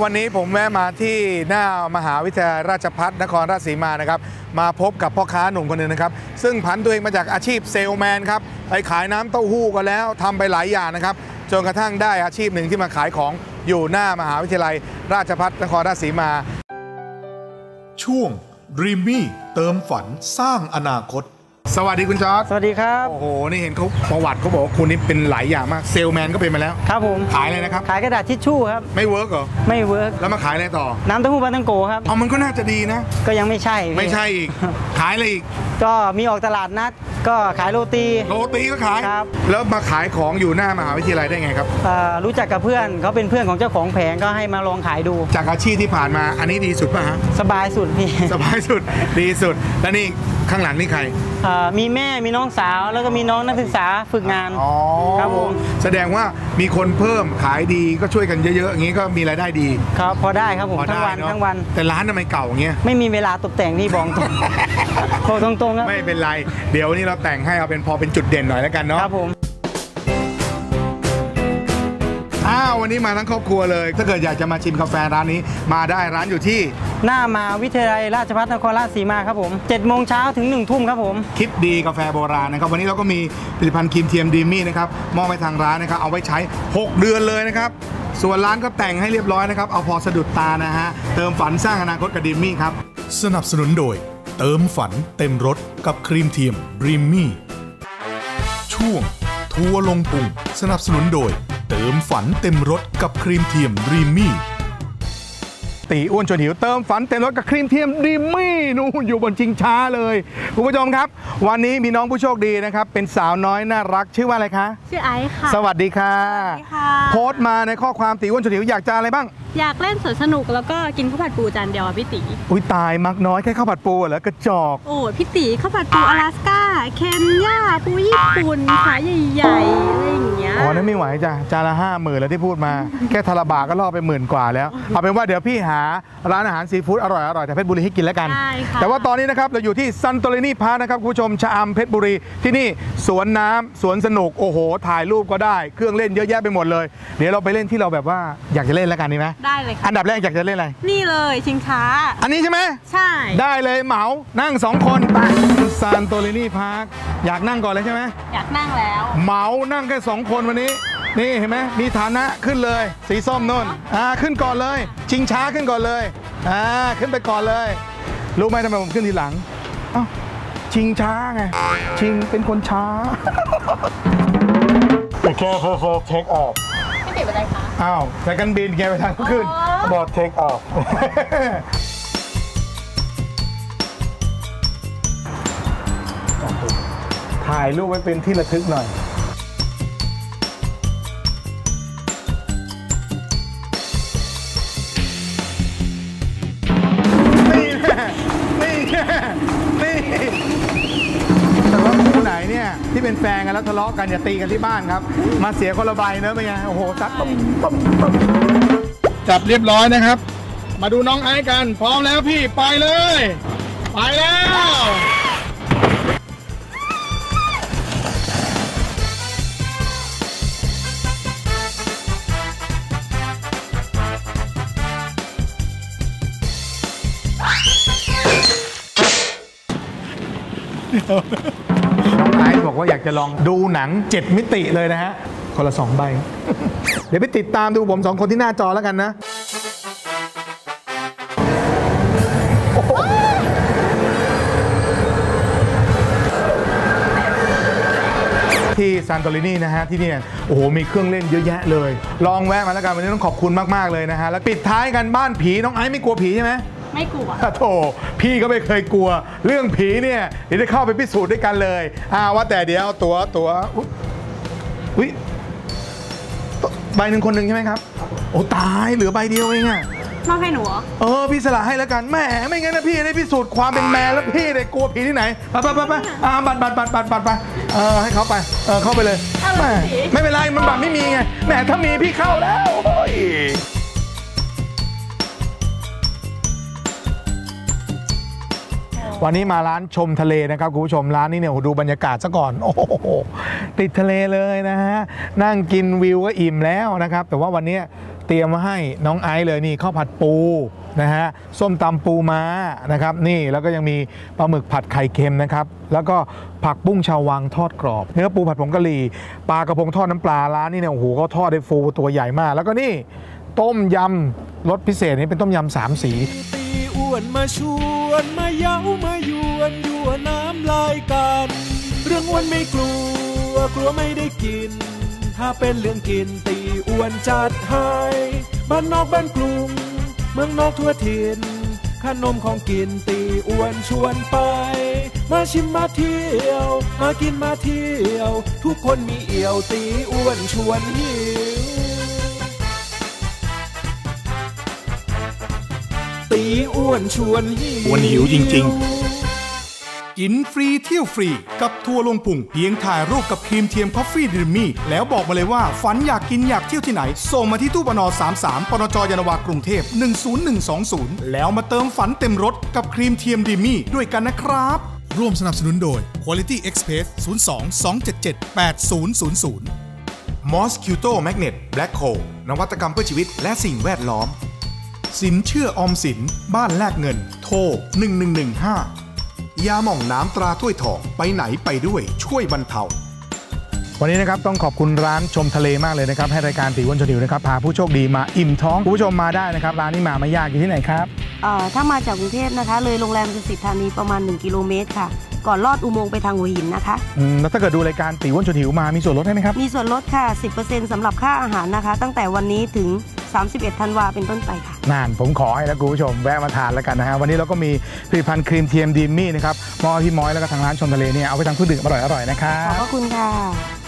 วันนี้ผมแวะมาที่หน้ามหาวิทยาลัยราชภัฏนครราชสีมานะครับ มาพบกับพ่อค้าหนุ่มคนหนึ่งนะครับ ซึ่งผันตัวเองมาจากอาชีพเซลแมนครับ ไปขายน้ำเต้าหู้ก็แล้วทำไปหลายอย่างนะครับ จนกระทั่งได้อาชีพหนึ่งที่มาขายของอยู่หน้ามหาวิทยาลัยราชภัฏนครราชสีมา ช่วง Dreamy เติมฝันสร้างอนาคต สวัสดีคุณจอร์ดสวัสดีครับ โอ้โห นี่เห็นเขาประวัติเขาบอกว่าคุณนี่เป็นหลายอย่างมากเซลแมนก็เป็นมาแล้ว ครับผม ขายอะไรนะครับ ขายกระดาษทิชชู่ครับ ไม่เวิร์กเหรอ ไม่เวิร์กแล้วมาขายอะไรต่อ น้ำเต้าหู้ปลาตังโกครับ เอามันก็น่าจะดีนะ ก็ยังไม่ใช่พี่ไม่ใช่อีก ขายอะไรอีก ก็มีออกตลาดนัด ก็ขายโรตี โรตีก็ขาย ครับ แล้วมาขายของอยู่หน้ามหาวิทยาลัยได้ไงครับเอ่อรู้จักกับเพื่อนเขาเป็นเพื่อนของเจ้าของแผงก็ให้มาลองขายดู จากอาชีพที่ผ่านมา อันนี้ดีสุดป่ะฮะ สบายสุดพี่ สบายสุด ดีสุด แล้วนี่ ข้างหลังนี่ใครเอ่อมีแม่มีน้องสาวแล้วก็มีน้องนักศึกษาฝึกงานอ๋อครับผมแสดงว่ามีคนเพิ่มขายดีก็ช่วยกันเยอะๆอย่างนี้ก็มีรายได้ดี ครับพอได้ครับผมพอทั้งได้วันเอะทั้งวัน แต่ร้านทำไมเก่าอย่างเงี้ย ไม่มีเวลาตกแต่งพี่บอกตรง บอกตรงๆครับ ไม่เป็นไร เดี๋ยววันนี้เราแต่งให้เอาเป็นพอเป็นจุดเด่นหน่อยแล้วกันเนาะครับผม ววันนี้มาทั้งครอบครัวเลย ถ้าเกิดอยากจะมาชิมกาแฟร้านนี้ มาได้ร้านอยู่ที่ หน้ามหาวิทยาลัยราชภัฏนครราชสีมาครับผม7โมงเช้าถึง1ทุ่มครับผม คิดดีกาแฟโบราณนะครับ วันนี้เราก็มีผลิตภัณฑ์ครีมเทียมดีมี่นะครับมอบให้ทางร้านนะครับ เอาไว้ใช้ 6 เดือนเลยนะครับ ส่วนร้านก็แต่งให้เรียบร้อยนะครับ เอาพอสะดุดตานะฮะ เติมฝันสร้างอนาคตกับดีมี่ครับ สนับสนุนโดย เติมฝันเต็มรถกับครีมเทียม Dreamy ช่วงทัวร์ลงพุงสนับสนุนโดย เติมฝันเต็มรถกับครีมเทียม Dreamy ตีอ้วนชวนหิวเติมฝันเต็มรถกับครีมเทียมดีมี่นู่นอยู่บนชิงช้าเลยคุณผู้ชมครับ วันนี้มีน้องผู้โชคดีนะครับ เป็นสาวน้อยน่ารักชื่อว่าอะไรคะ ชื่อไอซ์ค่ะ สวัสดีค่ะสวัสดีค่ะโพสต์มาในข้อความตีอ้วนชวนหิวอยากจะอะไรบ้าง อยากเล่นสวนสนุกแล้วก็กินข้าวผัดปูจานเดียวอะพี่ตีอุ้ยตายมักน้อยแค่ข้าวผัดปูเหรอกระจอกโอ้ยพี่ตีข้าวผัดปูอลาสก้าเคนยาปูญี่ปุ่นขาใหญ่ๆ อะไรอย่างเงี้ยอ๋อนั่นไม่ไหวจ้ะจานละห้าหมื่นแล้วที่พูดมา แค่ทาราบาก็ล่อไปหมื่นกว่าแล้ว เอาเป็นว่าเดี๋ยวพี่หาร้านอาหารซีฟู้ดอร่อยอร่อยๆแถวเพชรบุรีให้กินแล้วกัน ได้ค่ะ แต่ว่าตอนนี้นะครับเราอยู่ที่ซันโตเรนีพาร์คนะครับคุณผู้ชมชะอำเพชรบุรีที่นี่สวนน้ำสวนสนุกโอ้โห ถ่ายรูปก็ได้ เครื่องเล่นเยอะแยะไปหมดเลย เดี๋ยวเราไปเล่นที่เราแบบว่าอยากจะเล่นแล้วกันดีไหมได้เลยค่ะ อันดับแรกอยากจะเล่นอะไร นี่เลยชิงช้า อันนี้ใช่ไหม ใช่ ได้เลยเหมานั่งสองคนไปซานโตเรนีพาร์คอยากนั่งก่อนเลยใช่ไหมอยากนั่งแล้ว เหมานั่งแค่สองคนวันนี้ นี่เห็นไหมมีฐานะขึ้นเลย สีส้มนุ่นอ่าขึ้นก่อนเลย ชิงช้าขึ้นก่อนเลยอ่าขึ้นไปก่อนเลย รู้ไหมทำไมผมขึ้นทีหลังเอ้าชิงช้าไง ชิงเป็นคนช้าแต่แค่พอพอเทคออฟพี่ตีเป็นอะไรคะอ้าวแต่กันบินแกไปทางขึ้นอ๋อบอกเทคออฟถ่ายรูปไว้เป็นที่ระทึกหน่อย นี่แต่ว่าคู่ไหนเนี่ยที่เป็นแฟนกันแล้วทะเลาะกันอย่าตีกันที่บ้านครับ มาเสียคนละใบเนอะเป็นไงโอ้โหซัดปุ๊บปุ๊บปุ๊บจับเรียบร้อยนะครับ มาดูน้องไอซ์กัน พร้อมแล้วพี่ไปเลย ไปแล้ว น้องไอซ์บอกว่าอยากจะลองดูหนัง 7 มิติเลยนะฮะ คนละสองใบ เดี๋ยวไปติดตามดูผมสองคนที่หน้าจอแล้วกันนะ ที่ซานโตรินีนะฮะ ที่เนี่ยโอ้โห มีเครื่องเล่นเยอะแยะเลย ลองแวะมาแล้วกันวันนี้ต้องขอบคุณมาก ๆ เลยนะฮะ แล้วปิดท้ายกันบ้านผีน้องไอซ์ไม่กลัวผีใช่ไหม ไม่กลัวอะโถพี่ก็ไม่เคยกลัว เรื่องผีเนี่ยเดี๋ยวได้เข้าไปพิสูจน์ด้วยกันเลยอ่าว่าแต่เดี๋ยวตัวตัวอุ๊ยอุ๊ยตัวใบหนึ่งคนหนึ่งใช่ไหมครับ โอ้ตายเหลือใบเดียวเองอะมอบให้หนูเหรอเออพี่สละให้แล้วกันแหมไม่งั้นนะพี่ได้พิสูจน์ความเป็นแมนแล้วพี่ได้กลัวผีที่ไหนไปไปไปไปอ่าบัตรบัตรบัตรบัตรบัตรไปเออให้เขาไปเออเข้าไปเลยเอาแหมเลยสิไม่เป็นไรมันบัตรไม่มีไงแหมถ้ามีพี่เข้าแล้ว วันนี้มาร้านชมทะเลนะครับคุณผู้ชมร้านนี้เนี่ยดูบรรยากาศซะก่อนโอ้โหติดทะเลเลยนะฮะนั่งกินวิวก็อิ่มแล้วนะครับ แต่ว่าวันนี้เตรียมมาให้น้องไอซ์เลยนี่ข้าวผัดปูนะฮะส้มตำปูม้านะครับนี่แล้วก็ยังมีปลาหมึกผัดไข่เค็มนะครับแล้วก็ผักบุ้งชาววังทอดกรอบ เนื้อปูผัดผงกะหรี่ปลากระพงทอดน้ำปลาร้านนี่เนี่ยโอ้โหเขาทอดได้ฟูตัวใหญ่มาก แล้วก็นี่ ต้มยำรสพิเศษนี่เป็นต้มยำสามสีตีอ้วนมาชวนมาเย้ามายวนยั่วน้ำลายกันเรื่องอ้วนไม่กลัวกลัวไม่ได้กิน ถ้าเป็นเรื่องกินตีอ้วนจัดให้บ้านนอกบ้านกรุงเมืองนอกทั่วถิ่นขนมของกินตีอ้วนชวนไป มาชิมมาเที่ยว มากินมาเที่ยว ทุกคนมีเอี่ยวตีอ้วนชวนหิว ตีอ้วนชวนหิวอ้วนหิวจริงกินฟรีเที่ยวฟรีกับทัวร์ลงปุ่งเพียงถ่ายรูปกับครีมเทียมคอฟฟี่ดิมี่ แล้วบอกมาเลยว่า ฝันอยากกินอยากเที่ยวที่ไหน ส่งมาที่ตู้ปน33ปนจยานนาวากรุงเทพ 10120 แล้วมาเติมฝันเต็มรถกับครีมเทียมดิมี่ด้วยกันนะครับร่วมสนับสนุนโดย Quality Express 02 277 8000 Mosquito Magnet Black Hole นวัตกรรมเพื่อชีวิตและสิ่งแวดล้อม สินเชื่อออมสิน บ้านแลกเงิน โทร 1115 ยาหม่องน้ำตราถ้วยทอง ไปไหนไปด้วยช่วยบรรเทา วันนี้นะครับต้องขอบคุณร้านชมทะเลมากเลยนะครับ ให้รายการตีวันชนิวนะครับ พาผู้โชคดีมาอิ่มท้อง ผู้ชมมาได้นะครับ ร้านนี้มาไม่ยากอยู่ที่ไหนครับ ถ้ามาจากกรุงเทพนะคะ เลยโรงแรมดุสิตธานีประมาณ 1 กิโลเมตรค่ะ ก่อนลอดอุโมงค์ไปทางหัวหินนะคะอืมแล้วถ้าเกิดดูรายการตีอ้วนชวนหิวมามีส่วนลดให้ไหมครับ มีส่วนลดค่ะ 10%สำหรับค่าอาหารนะคะ ตั้งแต่วันนี้ถึง 31 ธันวาเป็นต้นไปค่ะ นานผมขอให้แล้วคุณผู้ชมแวะมาทานแล้วกันนะฮะ วันนี้เราก็มีผลิตภัณฑ์ครีมเทียมดีมี่นะครับมอพี่ม้อยแล้วก็ทางร้านชมทะเลเนี่ยเอาไปทำเครื่องดื่มอร่อยๆนะครับขอบพระคุณค่ะ